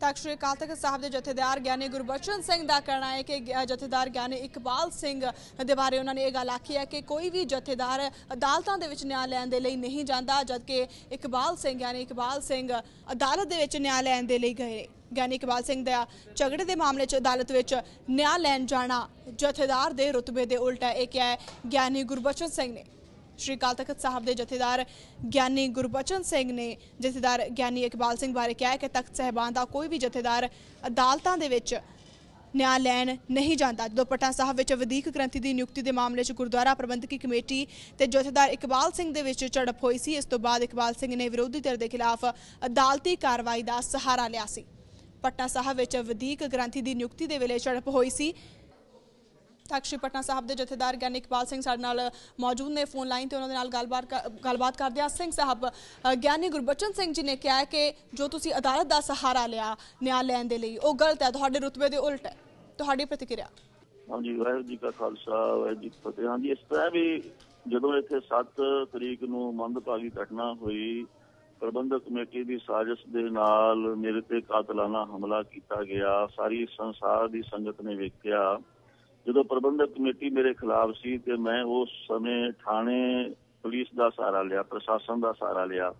ਤਖਤ ਸ੍ਰੀ ਅਕਾਲ ਤਖਤ ਸਾਹਿਬ ਦੇ ਜਥੇਦਾਰ ਗਿਆਨੀ ਗੁਰਬਚਨ ਸਿੰਘ ਦਾ ਕਹਿਣਾ ਹੈ ਕਿ ਗ- ਜਥੇਦਾਰ ਗਿਆਨੀ ਇਕਬਾਲ ਸਿੰਘ ਦੇ ਬਾਰੇ ਉਹਨਾਂ ਨੇ ਇਹ ਗੱਲ ਆਖੀ ਹੈ ਕਿ ਕੋਈ ਵੀ ਜਥੇਦਾਰ ਅਦਾਲਤਾਂ ਦੇ ਵਿੱਚ ਨਿਆਂ ਲੈਣ ਦੇ ਲਈ ਨਹੀਂ ਜਾਂਦਾ, ਜਦਕਿ ਇਕਬਾਲ ਸਿੰਘ, ਗਿਆਨੀ ਇਕਬਾਲ ਸਿੰਘ ਅਦਾਲਤ ਦੇ ਵਿੱਚ ਨਿਆਂ ਲੈਣ ਦੇ ਲਈ ਗਏ ਨੇ। ਗਿਆਨੀ ਇਕਬਾਲ ਸਿੰਘ ਦਾ ਝਗੜੇ ਦੇ ਮਾਮਲੇ 'ਚ ਅਦਾਲਤ ਵਿੱਚ ਨਿਆਂ ਲੈਣ ਜਾਣਾ ਜਥੇਦਾਰ ਦੇ ਰੁਤਬੇ ਦੇ ਉਲਟ ਹੈ, ਇਹ ਕਿਹਾ ਹੈ ਗਿਆਨੀ ਗੁਰਬਚਨ ਸਿੰਘ ਨੇ। ਸ਼੍ਰੀ ਅਕਾਲ ਤਖਤ ਸਾਹਿਬ ਦੇ ਜਥੇਦਾਰ ਗਿਆਨੀ ਗੁਰਬਚਨ ਸਿੰਘ ਨੇ, ਜਥੇਦਾਰ ਗਿਆਨੀ ਇਕਬਾਲ ਸਿੰਘ ਬਾਰੇ ਕਿਹਾ ਕਿ ਤਖਤ ਸਹਿਬਾਨ ਦਾ ਕੋਈ ਵੀ ਜਥੇਦਾਰ ਅਦਾਲਤਾਂ ਦੇ ਵਿੱਚ ਨਿਆਂ ਲੈਣ ਨਹੀਂ ਜਾਂਦਾ। ਜਦੋਂ ਪਟਨਾ ਸਾਹਿਬ ਵਿੱਚ ਵਧੀਕ ਗ੍ਰੰਥੀ ਦੀ ਨਿਯੁਕਤੀ ਦੇ ਮਾਮਲੇ 'ਚ ਗੁਰਦੁਆਰਾ ਪ੍ਰਬੰਧਕੀ ਕਮੇਟੀ ਤੇ ਜਥੇਦਾਰ ਇਕਬਾਲ ਸਿੰਘ ਦੇ ਵਿੱਚ ਝੜਪ ਹੋਈ ਸੀ। ਇਸ ਤੋਂ ਬਾਅਦ ਇਕਬਾਲ ਸਿੰਘ ਨੇ ਵਿਰੋਧੀ ਧਿਰ ਦੇ ਖਿਲਾਫ ਅਦਾਲਤੀ ਕਾਰਵਾਈ ਦਾ ਸਹਾਰਾ ਲਿਆ ਸੀ। ਪਟਨਾ ਸਾਹਿਬ ਵਿੱਚ ਵਧੀਕ ਗ੍ਰੰਥੀ ਦੀ ਨਿਯੁਕਤੀ ਦੇ ਵੇਲੇ ਝੜਪ ਹੋਈ ਸੀ। ਤਖਤ ਸ਼੍ਰੀ ਪਟਨਾ ਸਾਹਿਬ ਦੇ ਜਥੇਦਾਰ ਗਿਆਨੀ ਇਕਬਾਲ ਸਿੰਘ ਸਾਡੇ ਨਾਲ ਮੌਜੂਦ ਨੇ, ਫੋਨ ਲਾਈਨ ਤੇ ਉਹਨਾਂ ਦੇ ਨਾਲ ਗੱਲਬਾਤ ਗੱਲਬਾਤ ਕਰਦੇ ਹਾਂ। ਸਿੰਘ ਸਾਹਿਬ ਗਿਆਨੀ ਗੁਰਬਚਨ ਸਿੰਘ ਜੀ ਨੇ ਕਿਹਾ ਕਿ ਜੋ ਤੁਸੀਂ ਅਦਾਲਤ ਦਾ ਸਹਾਰਾ ਲਿਆ, ਨਿਆਂ ਲੈਣ ਦੇ ਲਈ, ਉਹ ਗਲਤ ਹੈ। ਤੁਹਾਡੇ ਰੁਤਬੇ ਦੇ ਉਲਟ ਹੈ। ਤੁਹਾਡੀ ਪ੍ਰਤੀਕਿਰਿਆ। ਹਾਂਜੀ, ਵਾਹਿਗੁਰੂ ਜੀ ਕਾ ਖਾਲਸਾ, ਵਾਹਿਗੁਰੂ ਜੀ ਫਤਿਹ। ਹਾਂਜੀ, ਇਸ ਤਰ੍ਹਾਂ ਵੀ ਜਦੋਂ ਇੱਥੇ 7 ਤਰੀਕ ਨੂੰ ਮੰਦਭਾਗੀ ਘਟਨਾ ਹੋਈ, ਪ੍ਰਬੰਧਕ ਕਮੇਟੀ ਦੀ ਸਾਜ਼ਿਸ਼ ਦੇ ਨਾਲ ਮੇਰੇ ਤੇ ਕਾਤਲਾਨਾ ਹਮਲਾ ਕੀਤਾ ਗਿਆ। ਸਾਰੀ ਸੰਸਾਰ ਦੀ ਸੰਗਤ ਨੇ ਵੇਖਿਆ। ਜਦੋਂ ਪ੍ਰਬੰਧਕ ਕਮੇਟੀ ਮੇਰੇ ਖਿਲਾਫ ਸੀ ਤੇ ਮੈਂ ਉਸ ਸਮੇਂ ਥਾਣੇ ਪੁਲਿਸ ਦਾ ਸਹਾਰਾ ਲਿਆ, ਪ੍ਰਸ਼ਾਸਨ ਦਾ ਸਹਾਰਾ ਲਿਆ।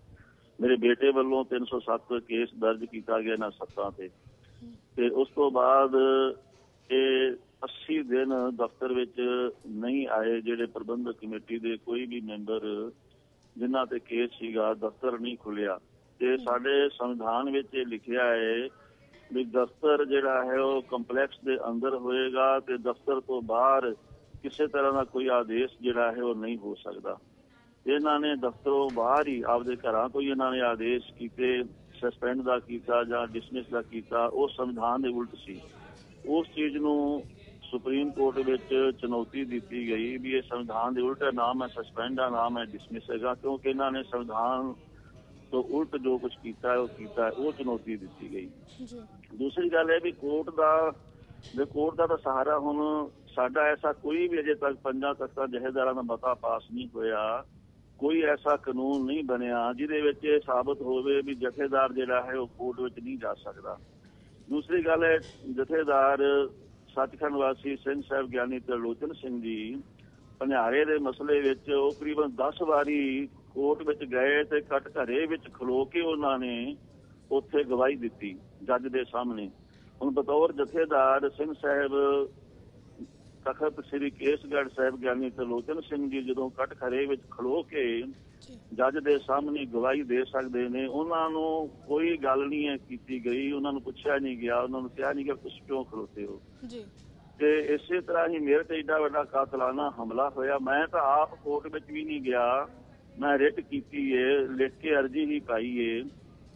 ਮੇਰੇ ਬੇਟੇ ਵੱਲੋਂ 307 ਕੇਸ ਦਰਜ ਕੀਤਾ ਗਿਆ ਨਾ ਸੱਤਾਂ ਤੇ। ਤੇ ਉਸ ਤੋਂ ਬਾਅਦ ਇਹ 80 ਦਿਨ ਦਫ਼ਤਰ ਵਿੱਚ ਨਹੀਂ ਆਏ ਜਿਹੜੇ ਪ੍ਰਬੰਧਕ ਕਮੇਟੀ ਦੇ ਕੋਈ ਵੀ ਮੈਂਬਰ ਜਿਨ੍ਹਾਂ ਤੇ ਕੇਸ ਸੀਗਾ, ਦਫ਼ਤਰ ਨਹੀਂ ਖੁੱਲਿਆ ਤੇ ਸਾਡੇ ਸੰਵਿਧਾਨ ਵਿੱਚ ਇਹ ਲਿਖਿਆ ਹੈ ਵੀ ਦਫ਼ਤਰ ਜਿਹੜਾ ਹੈ ਉਹ ਕੰਪਲੈਕਸ ਦੇ ਅੰਦਰ ਹੋਏਗਾ ਤੇ ਦਫ਼ਤਰ ਤੋਂ ਬਾਹਰ ਕਿਸੇ ਤਰ੍ਹਾਂ ਦਾ ਕੋਈ ਆਦੇਸ਼ ਜਿਹੜਾ ਹੈ ਉਹ ਨਹੀਂ ਹੋ ਸਕਦਾ। ਇਹਨਾਂ ਨੇ ਦਫ਼ਤਰੋਂ ਬਾਹਰ ਹੀ ਆਪਦੇ ਘਰਾਂ ਤੋਂ ਹੀ ਇਹਨਾਂ ਨੇ ਆਦੇਸ਼ ਕੀਤੇ, ਸਸਪੈਂਡ ਦਾ ਕੀਤਾ ਜਾਂ ਡਿਸਮਿਸ ਦਾ ਕੀਤਾ, ਉਹ ਸੰਵਿਧਾਨ ਦੇ ਉਲਟ ਸੀ। ਉਸ ਚੀਜ਼ ਨੂੰ ਸੁਪਰੀਮ ਕੋਰਟ ਵਿੱਚ ਚੁਣੌਤੀ ਦਿੱਤੀ ਗਈ ਵੀ ਇਹ ਸੰਵਿਧਾਨ ਦੇ ਉਲਟ ਹੈ ਨਾਮ ਹੈ ਸਸਪੈਂਡ ਦਾ ਨਾਮ ਹੈ ਡਿਸਮਿਸ ਹੈਗਾ, ਕਿਉਂਕਿ ਇਹਨਾਂ ਨੇ ਸੰਵਿਧਾਨ ਤੋਂ ਉਲਟ ਜੋ ਕੁਝ ਕੀਤਾ ਹੈ ਉਹ ਕੀਤਾ ਹੈ ਉਹ ਚੁਣੌਤੀ ਦਿੱਤੀ ਗਈ। ਜੀ। ਦੂਸਰੀ ਗੱਲ ਇਹ ਵੀ ਕੋਰਟ ਦਾ ਦੇ ਕੋਰਟ ਦਾ ਤਾਂ ਸਹਾਰਾ ਹੁਣ ਸਾਡਾ ਐਸਾ ਕੋਈ ਵੀ ਅਜੇ ਤੱਕ ਪੰਜਾਂ ਤੱਕ ਜਹੇਦਾਰਾਂ ਦਾ ਮਤਾ ਪਾਸ ਨਹੀਂ ਹੋਇਆ। ਕੋਈ ਐਸਾ ਕਾਨੂੰਨ ਨਹੀਂ ਬਣਿਆ ਜਿਹਦੇ ਵਿੱਚ ਇਹ ਸਾਬਤ ਹੋਵੇ ਵੀ ਜਥੇਦਾਰ ਜਿਹੜਾ ਹੈ ਉਹ ਕੋਰਟ ਵਿੱਚ ਨਹੀਂ ਜਾ ਸਕਦਾ। ਦੂਸਰੀ ਗੱਲ ਹੈ ਜਥੇਦਾਰ ਸੱਚਖੰਡ ਵਾਸੀ ਸਿੰਘ ਸਾਹਿਬ ਗਿਆਨੀ ਤਰਲੋਚਨ ਸਿੰਘ ਜੀ ਪਨਿਆਰੇ ਦੇ ਮਸਲੇ ਵਿੱਚ ਉਹ ਕਰੀਬਨ 10 ਵਾਰੀ ਕੋਰਟ ਵਿੱਚ ਗਏ ਤੇ ਕਟ ਘਰੇ ਵਿੱਚ ਖਲੋ ਕੇ ਉਹਨਾਂ ਨੇ ਉੱਥੇ ਗਵਾਹੀ ਦਿੱਤੀ ਜੱਜ ਦੇ ਸਾਹਮਣੇ। ਹੁਣ ਬਤੌਰ ਜਥੇਦਾਰ ਸਿੰਘ ਸਾਹਿਬ ਤਖਤ ਸ੍ਰੀ ਕੇਸਗੜ੍ਹ ਸਾਹਿਬ ਗਿਆਨੀ ਤਰਲੋਚਨ ਸਿੰਘ ਜੀ ਜਦੋਂ ਕਟ ਘਰੇ ਵਿੱਚ ਖਲੋ ਕੇ ਜੱਜ ਦੇ ਸਾਹਮਣੇ ਗਵਾਹੀ ਦੇ ਸਕਦੇ ਨੇ ਉਹਨਾਂ ਨੂੰ ਕੋਈ ਗੱਲ ਨਹੀਂ ਹੈ ਕੀਤੀ ਗਈ ਉਹਨਾਂ ਨੂੰ ਪੁੱਛਿਆ ਨਹੀਂ ਗਿਆ ਉਹਨਾਂ ਨੂੰ ਕਿਹਾ ਨਹੀਂ ਕਿ ਤੁਸੀਂ ਕਿਉਂ ਖਲੋਤੇ ਹੋ? ਜੀ। ਤੇ ਇਸੇ ਤਰ੍ਹਾਂ ਹੀ ਮੇਰੇ ਤੇ ਏਡਾ ਵੱਡਾ ਕਾਤਲਾਨਾ ਹਮਲਾ ਹੋਇਆ। ਮੈਂ ਤਾਂ ਆਪ ਕੋਰਟ ਵਿੱਚ ਵੀ ਨਹੀਂ ਗਿਆ। ਮੈਂ ਰਿਟ ਕੀਤੀ ਏ ਲਿਖ ਕੇ ਅਰਜੀ ਹੀ ਪਾਈ ਏ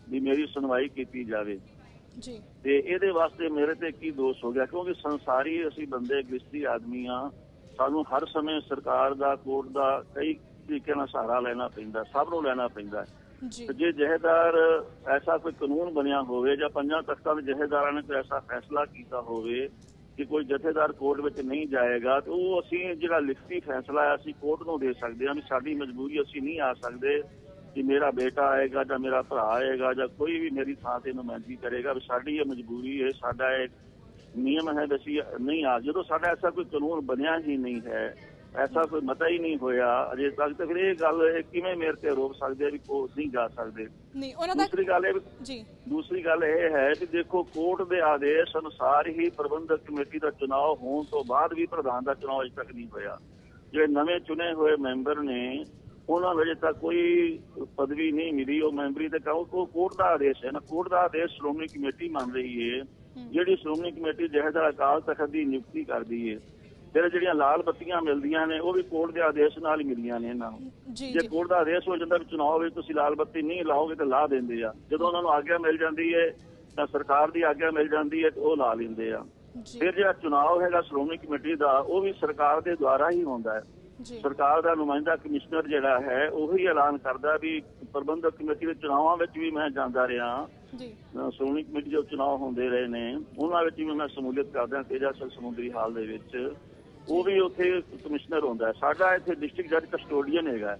ਵੀ ਮੇਰੀ ਸੁਣਵਾਈ ਕੀਤੀ ਜਾਵੇ। ਜੀ। ਤੇ ਇਹਦੇ ਵਾਸਤੇ ਮੇਰੇ ਤੇ ਕੀ ਦੋਸ਼ ਹੋ ਗਿਆ? ਕਿਉਂਕਿ ਸੰਸਾਰੀ ਅਸੀਂ ਬੰਦੇ ਗ੍ਰਸਤੀ ਆਦਮੀ ਆ ਸਾਨੂੰ ਹਰ ਸਮੇਂ ਸਰਕਾਰ ਦਾ ਕੋਰਟ ਦਾ ਕਈ ਤਰੀਕੇ ਨਾਲ ਸਹਾਰਾ ਲੈਣਾ ਪੈਂਦਾ ਸਭ ਨੂੰ ਲੈਣਾ ਪੈਂਦਾ। ਜੀ। ਜੇ ਜਹੇਦਾਰ ਐਸਾ ਕੋਈ ਕਾਨੂੰਨ ਬਣਿਆ ਹੋਵੇ ਜਾਂ ਪੰਜਾਂ ਤਖਤਾਂ ਦੇ ਜਹੇਦਾਰਾਂ ਨੇ ਕੋਈ ਐਸਾ ਫੈਸਲਾ ਕੀਤਾ ਹੋਵੇ ਕਿ ਕੋਈ ਜਥੇਦਾਰ ਕੋਰਟ ਵਿੱਚ ਨਹੀਂ ਜਾਏਗਾ, ਤੇ ਉਹ ਅਸੀਂ ਜਿਹੜਾ ਲਿਖਤੀ ਫੈਸਲਾ ਹੈ, ਅਸੀਂ ਕੋਰਟ ਨੂੰ ਦੇ ਸਕਦੇ ਹਾਂ ਵੀ ਸਾਡੀ ਮਜਬੂਰੀ ਅਸੀਂ ਨਹੀਂ ਆ ਸਕਦੇ ਕਿ ਮੇਰਾ ਬੇਟਾ ਆਏਗਾ ਜਾਂ ਮੇਰਾ ਭਰਾ ਆਏਗਾ ਜਾਂ ਕੋਈ ਵੀ ਮੇਰੀ ਥਾਂ ਤੇ ਨੁਮਾਇੰਦਗੀ ਕਰੇਗਾ ਵੀ ਸਾਡੀ ਇਹ ਮਜਬੂਰੀ ਹੈ, ਸਾਡਾ ਇਹ ਨਿਯਮ ਹੈ ਵੀ ਅਸੀਂ ਨਹੀਂ ਆ। ਜਦੋਂ ਸਾਡਾ ਐਸਾ ਕੋਈ ਕਾਨੂੰਨ ਬਣਿਆ ਹੀ ਨਹੀਂ ਹੈ ਐਸਾ ਕੋਈ ਮਤਾ ਹੀ ਨਹੀਂ ਹੋਇਆ। ਅਜੇ ਤੱਕ ਤੇ ਫਿਰ ਇਹ ਗੱਲ ਇਹ ਕਿਵੇਂ ਮੇਰੇ ਤੇ ਰੋਕ ਸਕਦੇ ਆ ਵੀ ਕੋਰਟ ਨਹੀਂ ਜਾ ਸਕਦੇ? ਨਹੀਂ ਉਹਨਾਂ ਦਾ ਦੂਸਰੀ ਗੱਲ ਇਹ ਜੀ। ਦੂਸਰੀ ਗੱਲ ਇਹ ਹੈ ਕਿ ਦੇਖੋ ਕੋਰਟ ਦੇ ਆਦੇਸ਼ ਅਨੁਸਾਰ ਹੀ ਪ੍ਰਬੰਧਕ ਕਮੇਟੀ ਦਾ ਚੁਣਾਵ ਹੋਣ ਤੋਂ ਬਾਅਦ ਵੀ ਪ੍ਰਧਾਨ ਦਾ ਚੁਣਾਵ ਅਜੇ ਤੱਕ ਨਹੀਂ ਹੋਇਆ। ਜਿਹੜੇ ਨਵੇਂ ਚੁਣੇ ਹੋਏ ਮੈਂਬਰ ਨੇ ਉਹਨਾਂ ਨੂੰ ਅਜੇ ਤੱਕ ਕੋਈ ਪਦਵੀ ਨਹੀਂ ਮਿਲੀ। ਉਹ ਮੈਂਬਰੀ ਤੇ ਕਹੋ ਕੋ ਕੋਰਟ ਦਾ ਆਦੇਸ਼ ਹੈ ਨਾ। ਕੋਰਟ ਦਾ ਆਦੇਸ਼ ਸ਼੍ਰੋਮਣੀ ਕਮੇਟੀ ਮੰਨ ਰਹੀ ਹੈ। ਜਿਹੜੀ ਸ਼੍ਰੋਮਣੀ ਕਮੇਟੀ ਜਹੇਦਾਰ ਅਕਾਲ ਤਖਤ ਦੀ ਨਿਯੁਕਤੀ ਕਰਦੀ ਹੈ। ਫਿਰ ਜਿਹੜੀਆਂ ਲਾਲ ਬੱਤੀਆਂ ਮਿਲਦੀਆਂ ਨੇ ਉਹ ਵੀ ਕੋਰਟ ਦੇ ਆਦੇਸ਼ ਨਾਲ ਹੀ ਮਿਲੀਆਂ ਨੇ ਇਹਨਾਂ ਨੂੰ। ਜੀ ਕੋਰਟ ਦਾ ਆਦੇਸ਼ ਹੋ ਜਾਂਦਾ ਵੀ ਚੁਣਾਵ ਵਿੱਚ ਤੁਸੀਂ ਲਾਲ ਬੱਤੀ ਨਹੀਂ ਲਾਓਗੇ ਤਾਂ ਲਾ ਦਿੰਦੇ ਆ। ਜਦੋਂ ਉਹਨਾਂ ਨੂੰ ਆਗਿਆ ਮਿਲ ਜਾਂਦੀ ਹੈ ਤਾਂ ਸਰਕਾਰ ਦੀ ਆਗਿਆ ਮਿਲ ਜਾਂਦੀ ਹੈ ਉਹ ਲਾ ਲੈਂਦੇ ਆ। ਫਿਰ ਜਿਹੜਾ ਚੁਣਾਵ ਹੈਗਾ ਸ਼੍ਰੋਮਣੀ ਕਮੇਟੀ ਦਾ ਉਹ ਵੀ ਸਰਕਾਰ ਦੇ ਦੁਆਰਾ ਹੀ ਹੁੰਦਾ ਹੈ। ਸਰਕਾਰ ਦਾ ਨੁਮਾਇੰਦਾ ਕਮਿਸ਼ਨਰ ਜਿਹੜਾ ਹੈ ਉਹੀ ਐਲਾਨ ਕਰਦਾ ਵੀ ਪ੍ਰਬੰਧਕ ਕਮੇਟੀ ਦੇ ਚੁਣਾਵਾਂ ਵਿੱਚ ਵੀ ਮੈਂ ਜਾਂਦਾ ਰਿਹਾ। ਜੀ। ਸ਼੍ਰੋਮਣੀ ਕਮੇਟੀ ਦੇ ਚੁਣਾਵ ਹੁੰਦੇ ਰਹੇ ਨੇ ਉਹਨਾਂ ਵਿੱਚ ਵੀ ਮੈਂ ਸ਼ਮੂਲੀਅਤ ਕਰਦਾ ਤੇਜਾ ਸਮੁੰਦਰੀ ਹਾਲ ਦੇ ਵਿੱਚ। ਉਹ ਵੀ ਉੱਥੇ ਕਮਿਸ਼ਨਰ ਹੁੰਦਾ ਹੈ। ਸਾਡਾ ਇੱਥੇ ਡਿਸਟ੍ਰਿਕਟ ਜੱਜ ਕਸਟੋਡੀਅਨ ਹੈਗਾ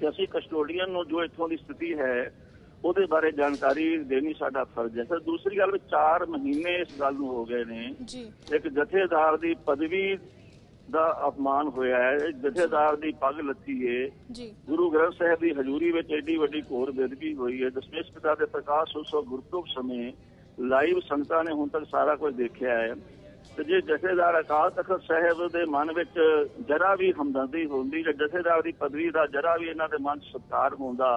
ਕਿ ਅਸੀਂ ਕਸਟੋਡੀਅਨ ਨੂੰ ਜੋ ਇੱਥੋਂ ਦੀ ਸਥਿਤੀ ਹੈ ਉਹਦੇ ਬਾਰੇ ਜਾਣਕਾਰੀ ਦੇਣੀ ਸਾਡਾ ਫਰਜ਼ ਹੈ। ਸਰ ਦੂਸਰੀ ਗੱਲ 4 ਮਹੀਨੇ ਇਸ ਗੱਲ ਨੂੰ ਹੋ ਗਏ ਨੇ। ਇੱਕ ਜਥੇਦਾਰ ਦੀ ਪਦਵੀ ਦਾ ਅਪਮਾਨ ਹੋਇਆ ਹੈ। ਜਥੇਦਾਰ ਦੀ ਪੱਗ ਲੱਥੀ ਏ ਗੁਰੂ ਗ੍ਰੰਥ ਸਾਹਿਬ ਦੀ ਹਜ਼ੂਰੀ ਵਿੱਚ ਐਡੀ ਵੱਡੀ ਘੋਰ ਬੇਦਬੀ ਹੋਈ ਹੈ। ਦਸ਼ਮੇਸ਼ ਪਿਤਾ ਦੇ ਪ੍ਰਕਾਸ਼ ਉਤਸਵ ਗੁਰਪੁਰਬ ਸਮੇਂ ਲਾਈਵ ਸੰਗਤਾਂ ਨੇ ਹੁਣ ਤੱਕ ਸਾਰਾ ਕੁਝ ਦੇਖਿਆ ਹੈ। ਤੇ ਜੇ ਜਥੇਦਾਰ ਅਕਾਲ ਤਖਤ ਸਾਹਿਬ ਦੇ ਮਨ ਵਿੱਚ ਜਰਾ ਵੀ ਹਮਦਰਦੀ ਹੁੰਦੀ ਜਾਂ ਜਥੇਦਾਰ ਦੀ ਪਦਵੀ ਦਾ ਜਰਾ ਵੀ ਇਹਨਾਂ ਦੇ ਮਨ 'ਚ ਸਤਿਕਾਰ ਹੁੰਦਾ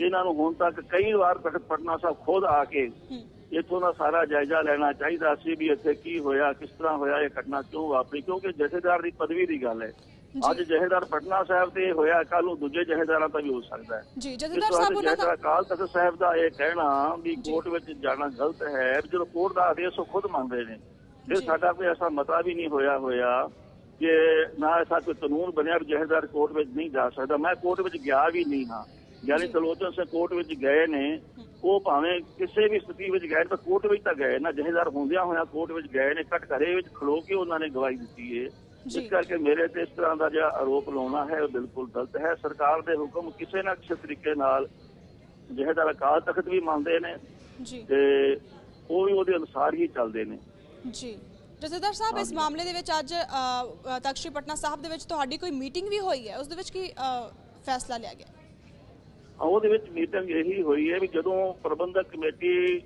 ਇਹਨਾਂ ਨੂੰ ਹੁਣ ਤੱਕ ਕਈ ਵਾਰ ਤਖਤ ਪਟਨਾ ਸਾਹਿਬ ਖੁਦ ਆ ਕੇ ਇੱਥੋਂ ਦਾ ਸਾਰਾ ਜਾਇਜ਼ਾ ਲੈਣਾ ਚਾਹੀਦਾ ਸੀ ਵੀ ਇੱਥੇ ਕੀ ਹੋਇਆ ਕਿਸ ਤਰ੍ਹਾਂ ਹੋਇਆ ਇਹ ਘਟਨਾ ਕਿਉਂ ਵਾਪਰੀ ਕਿਉਂਕਿ ਜਥੇਦਾਰ ਦੀ ਪਦਵੀ ਦੀ ਗੱਲ ਹੈ। ਅੱਜ ਜੀ ਜਥੇਦਾਰ ਪਟਨਾ ਸਾਹਿਬ ਤੇ ਹੋਇਆ ਕੱਲ ਨੂੰ ਦੂਜੇ ਜਥੇਦਾਰਾਂ ਤਾਂ ਵੀ ਹੋ ਸਕਦਾ ਹੈ। ਜੀ ਜਥੇਦਾਰ ਸਾਹਿਬ ਉਹਨਾਂ ਦਾ ਅਕਾਲ ਤਖਤ ਸਾਹਿਬ ਦਾ ਇਹ ਕਹਿਣਾ ਵੀ। ਕੋਰਟ ਵਿੱਚ ਜਾਣਾ ਗਲਤ ਹੈ ਜਦੋਂ ਕੋਰਟ ਦਾ ਆਦੇਸ਼ ਉਹ ਖੁਦ ਮੰਨਦੇ ਨੇ। ਫਿਰ। ਸਾਡਾ ਕੋਈ ਐਸਾ ਮਤਾ ਵੀ ਨਹੀਂ ਹੋਇਆ ਹੋਇਆ ਕਿ ਨਾ ਐਸਾ ਕੋਈ ਕਾਨੂੰਨ ਬਣਿਆ ਵੀ ਜਥੇਦਾਰ ਕੋਰਟ ਵਿੱਚ ਨਹੀਂ ਜਾ ਸਕਦਾ ਮੈਂ ਕੋਰਟ ਵਿੱਚ ਗਿਆ ਵੀ ਨਹੀਂ ਹਾਂ ਯਾਨੀ ਜੀ। ਤਲੋਚਨ ਸਿੰਘ ਕੋਰਟ ਵਿੱਚ ਗਏ ਨੇ ਉਹ ਭਾਵੇਂ ਕਿਸੇ ਵੀ ਸਥਿਤੀ ਵਿੱਚ ਗਏ ਤਾਂ ਕੋਰਟ ਵਿੱਚ ਤਾਂ ਗਏ ਨਾ ਜਥੇਦਾਰ ਹੁੰਦਿਆਂ ਹੋਇਆਂ ਕੋਰਟ ਵਿੱਚ ਗਏ ਨੇ ਕਟ ਘਰੇ ਵਿੱਚ ਖਲੋ ਕੇ ਉਹਨਾਂ ਨੇ ਗਵਾਹੀ ਦਿੱਤੀ ਜੀ। ਇਸ ਕਰਕੇ ਮੇਰੇ ਤੇ ਇਸ ਤਰ੍ਹਾਂ ਦਾ ਜਿਹੜਾ ਆਰੋਪ ਲਾਉਣਾ ਹੈ ਉਹ ਬਿਲਕੁਲ ਗਲਤ ਹੈ ਸਰਕਾਰ ਦੇ ਹੁਕਮ ਕਿਸੇ ਨਾ ਕਿਸੇ ਤਰੀਕੇ ਨਾਲ ਜਥੇਦਾਰ ਅਕਾਲ ਤਖਤ ਵੀ ਮੰਨਦੇ ਨੇ ਜੀ ਤੇ ਉਹ ਵੀ ਉਹਦੇ ਅਨੁਸਾਰ ਹੀ ਚੱਲਦੇ ਨੇ ਜੀ। ਜਥੇਦਾਰ ਸਾਹਿਬ ਇਸ। ਮਾਮਲੇ ਦੇ ਵਿੱਚ ਅੱਜ ਸ਼੍ਰੀ ਪਟਨਾ ਸਾਹਿਬ ਦੇ ਵਿੱਚ ਤੁਹਾਡੀ ਕੋਈ ਮੀਟਿੰਗ ਵੀ ਹੋਈ ਹੈ? ਉਸ ਦੇ ਵਿੱਚ ਕੀ ਫੈਸਲਾ ਲਿਆ ਗਿਆ? ਉਹਦੇ ਵਿੱਚ ਮੀਟਿੰਗ ਇਹੀ ਹੋਈ ਹੈ ਵੀ ਜਦੋਂ ਪ੍ਰਬੰਧਕ ਕਮੇਟੀ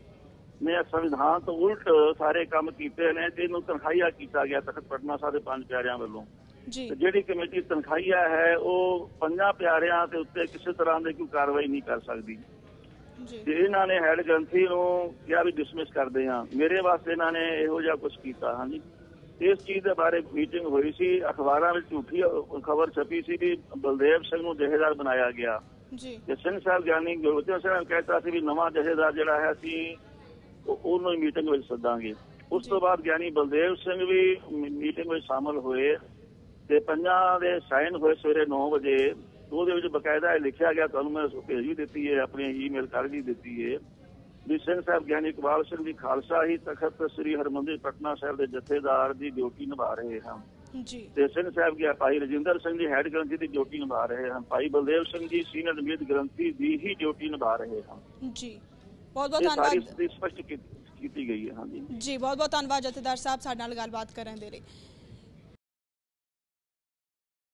ਨੇ ਸੰਵਿਧਾਨ ਤੋਂ ਉਲਟ ਸਾਰੇ ਕੰਮ ਕੀਤੇ ਨੇ ਤੇ ਇਹਨੂੰ ਤਨਖਾਹੀਆ ਕੀਤਾ ਗਿਆ ਤਖਤ ਪਟਨਾ ਸਾਹਿਬ ਦੇ ਪੰਜ ਪਿਆਰਿਆਂ ਵੱਲੋਂ। ਜੀ। ਤੇ ਜਿਹੜੀ ਕਮੇਟੀ ਤਨਖਾਹੀਆ ਹੈ ਉਹ ਪੰਜਾਂ ਪਿਆਰਿਆਂ ਦੇ ਉੱਤੇ ਕਿਸੇ ਤਰ੍ਹਾਂ ਦੀ ਕੋਈ ਕਾਰਵਾਈ ਨਹੀਂ ਕਰ ਸਕਦੀ। ਇਹਨਾਂ ਨੇ ਹੈਡ ਗ੍ਰੰਥੀ ਨੂੰ ਕਿਹਾ ਵੀ ਡਿਸਮਿਸ ਕਰਦੇ ਆ ਮੇਰੇ ਵਾਸਤੇ ਇਹਨਾਂ ਨੇ ਇਹੋ ਜਿਹਾ ਕੁਝ ਕੀਤਾ ਹਾਂਜੀ। ਇਸ ਚੀਜ਼ ਦੇ ਬਾਰੇ ਮੀਟਿੰਗ ਹੋਈ ਸੀ ਅਖਬਾਰਾਂ ਵਿੱਚ ਝੂਠੀ ਖਬਰ ਛਪੀ ਸੀ ਵੀ ਬਲਦੇਵ ਸਿੰਘ ਨੂੰ ਜਥੇਦਾਰ ਬਣਾਇਆ ਗਿਆ। ਜੀ। ਤੇ ਸਿੰਘ ਸਾਹਿਬ ਗਿਆਨੀ ਗੁਰਬਚਨ ਸਿੰਘ ਨੇ ਕਹਿਤਾ ਸੀ ਵੀ ਨਵਾਂ ਜਥੇਦਾਰ ਜਿਹੜਾ ਹੈ ਅਸੀਂ ਉਹ- ਉਹਨੂੰ ਹੀ ਮੀਟਿੰਗ ਵਿੱਚ ਸੱਦਾਂਗੇ। ਉਸ। ਤੋਂ ਬਾਅਦ ਗਿਆਨੀ ਬਲਦੇਵ ਸਿੰਘ ਵੀ ਮੀਟਿੰਗ ਵਿੱਚ ਸ਼ਾਮਲ ਹੋਏ ਤੇ ਪੰਜਾਂ ਦੇ ਸਾਈਨ ਹੋਏ ਸਵੇਰੇ 9 ਵਜੇ। ਉਹਦੇ ਵਿੱਚ ਬਕਾਇਦਾ ਇਹ ਲਿਖਿਆ ਗਿਆ ਤੁਹਾਨੂੰ ਮੈਂ ਭੇਜ ਦਿੱਤੀ ਹੈ ਆਪਣੀ ਈਮੇਲ ਕਰ ਵੀ ਦਿੱਤੀ ਹੈ। ਵੀ ਸਿੰਘ ਸਾਹਿਬ ਗਿਆਨੀ ਇਕਬਾਲ ਸਿੰਘ ਜੀ ਖਾਲਸਾ ਹੀ ਤਖਤ ਸ੍ਰੀ ਹਰਮੰਦਰ ਪਟਨਾ ਸਾਹਿਬ ਦੇ ਜਥੇਦਾਰ ਦੀ ਡਿਊਟੀ ਨਿਭਾ ਰਹੇ ਹਨ। ਜੀ। ਤੇ ਸਿੰਘ ਸਾਹਿਬ ਗਿਆ ਭਾਈ ਰਜਿੰਦਰ ਸਿੰਘ ਜੀ ਹੈਡ ਗ੍ਰੰਥੀ ਦੀ ਡਿਊਟੀ ਨਿਭਾ ਰਹੇ ਹਨ। ਭਾਈ ਬਲਦੇਵ ਸਿੰਘ ਜੀ ਸੀਨੀਅਰ ਨਮੀਦ ਗ੍ਰੰਥੀ ਦੀ ਹੀ ਡਿਊਟੀ ਨਿਭਾ ਰਹੇ ਹਨ। ਜੀ। ਬਹੁਤ ਬਹੁਤ ਧੰਨਵਾਦ। ਸਥਿਤੀ ਸਪਸ਼ਟ ਕੀ- ਕੀਤੀ ਗਈ ਹੈ ਹਾਂਜੀ। ਜੀ ਬਹੁਤ ਬਹੁਤ ਧੰਨਵਾਦ ਜਥੇਦਾਰ ਸਾਹਿਬ ਸਾਡੇ ਨਾਲ ਗੱਲਬਾਤ ਕਰਨ ਦੇ ਲਈ।